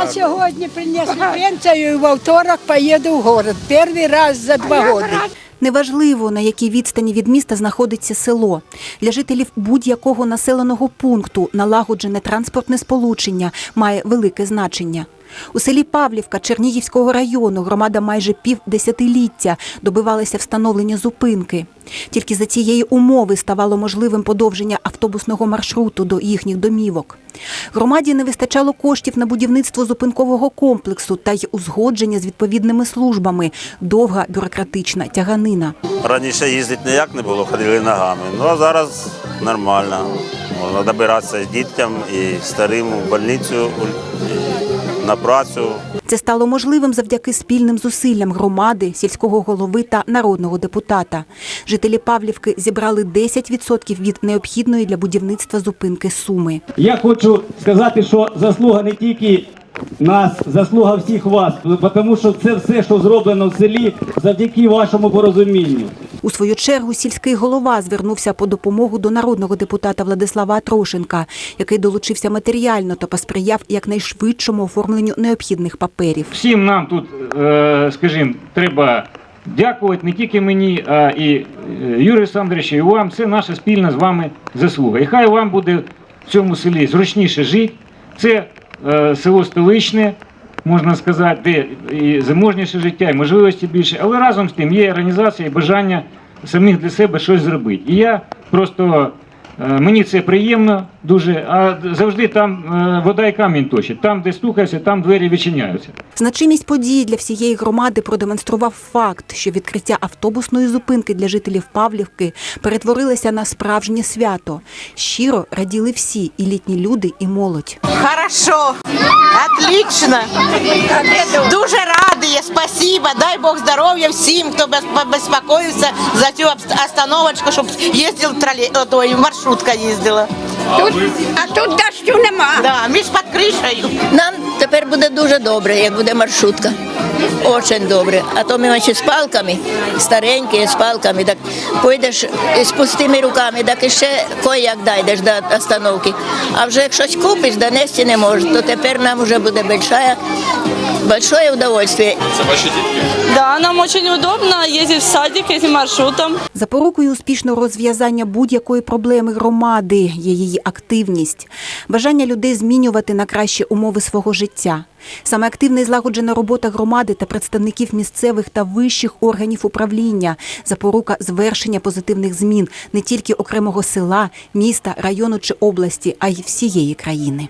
Я сьогодні принесла пенсію і вівторок поїду в город. Перший раз за два роки. Неважливо, на якій відстані від міста знаходиться село. Для жителів будь-якого населеного пункту налагоджене транспортне сполучення має велике значення. У селі Павлівка Чернігівського району громада майже півдесятиліття добивалася встановлення зупинки. Тільки за цієї умови ставало можливим подовження автобусного маршруту до їхніх домівок. Громаді не вистачало коштів на будівництво зупинкового комплексу та й узгодження з відповідними службами. Довга бюрократична тяганина. Раніше їздити ніяк не було, ходили ногами. Ну а зараз нормально. Можна добиратися дітям, і старим у больницю, на працю. Це стало можливим завдяки спільним зусиллям громади, сільського голови та народного депутата. Жителі Павлівки зібрали 10% від необхідної для будівництва зупинки суми. Я хочу сказати, що заслуга не тільки нас, заслуга всіх вас, тому що це все, що зроблено в селі, завдяки вашому порозумінню. У свою чергу сільський голова звернувся по допомогу до народного депутата Владислава Трошенка, який долучився матеріально та посприяв якнайшвидшому оформленню необхідних паперів. Всім нам тут, е, скажімо, треба дякувати не тільки мені, а і е, Юрію Олександровичу, і вам. Це наша спільна з вами заслуга. І хай вам буде в цьому селі зручніше жити. Це е, село столичне, можна сказати, де і заможніше життя, і можливості більше. Але разом з тим є організація і бажання самих для себе щось зробити. І я просто. Е, Мені це приємно дуже, а завжди там е, вода і камінь точить. Там, де стукаєшся, там двері відчиняються. Значимість події для всієї громади продемонстрував факт, що відкриття автобусної зупинки для жителів Павлівки перетворилося на справжнє свято. Щиро раділи всі і літні люди, і молодь. Хорошо, отлично. Дуже радує, спасибо. Дай Бог здоров'я всім, хто без- безпокоївся за цю остановочку, щоб їздив тролей, маршрутка їздила. Тут, а тут дощу нема. Да, ми ж під кришею. Нам тепер буде дуже добре, як буде маршрутка. Очень добре. А то ми ще з палками, старенькі з палками, так пойдеш з пустими руками, так і ще кой-як дійдеш до остановки. А вже як щось купиш, донести не можеш, то тепер нам вже буде большая, большое удовольствие. Це Да, нам очень удобно ездить в садик этим маршрутом. Запорукою успішного розв'язання будь-якої проблеми громади є її активність, бажання людей змінювати на кращі умови свого життя. Саме активна і злагоджена робота громади та представників місцевих та вищих органів управління запорука звершення позитивних змін не тільки окремого села, міста, району чи області, а й всієї країни.